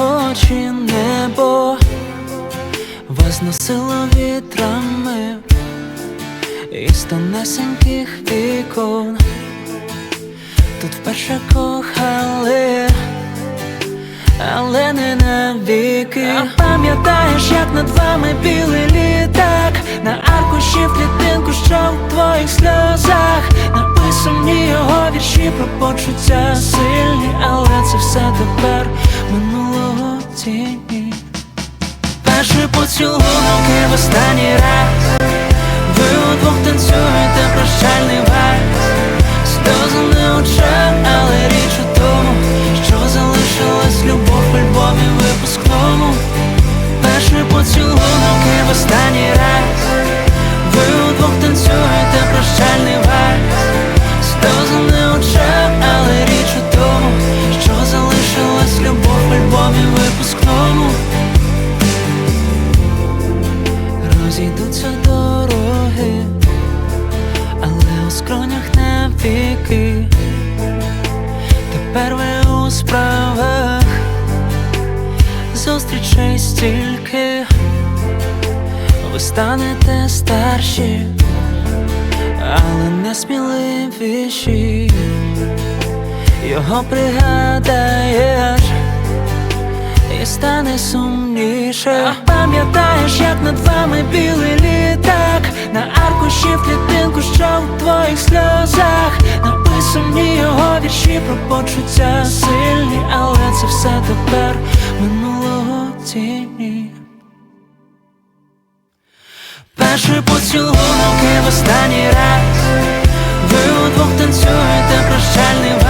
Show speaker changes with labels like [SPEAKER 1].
[SPEAKER 1] очі небо Вас носило вітрами Із тонесеньких вікон. Тут вперше кохали але не навіки А? Пам'ятаєш, як над вами білий літак? На аркуші в клітинку, що в твоїх сльозах? Написані його вірші про почуття сильні, але це все тіні Перший поцілунок і в останній раз. Ви удвох танцюєте прощальний вальс. Сльози на очах, але річ у тому, що залишилась любов в альбомі випускному. Перший поцілунок і в останній раз. Ви удвох танцюєте прощальний вальс. Сльози на очах, але річ у тому, що залишилась любов в альбомі Розійдуться дороги, але у скронях навіки Тепер ви у справах зустрічей стільки, ви станете старші, але не сміливіші, його пригадаєш і стане сумніше. Пам'ятаєш, як над вами білий аркуші в клітинку, що в твоїх сльозах. Написані його вірші про почуття сильні, але це все тепер минулого тіні. Перший поцілунок і в останній раз. Ви удвох танцюєте прощальний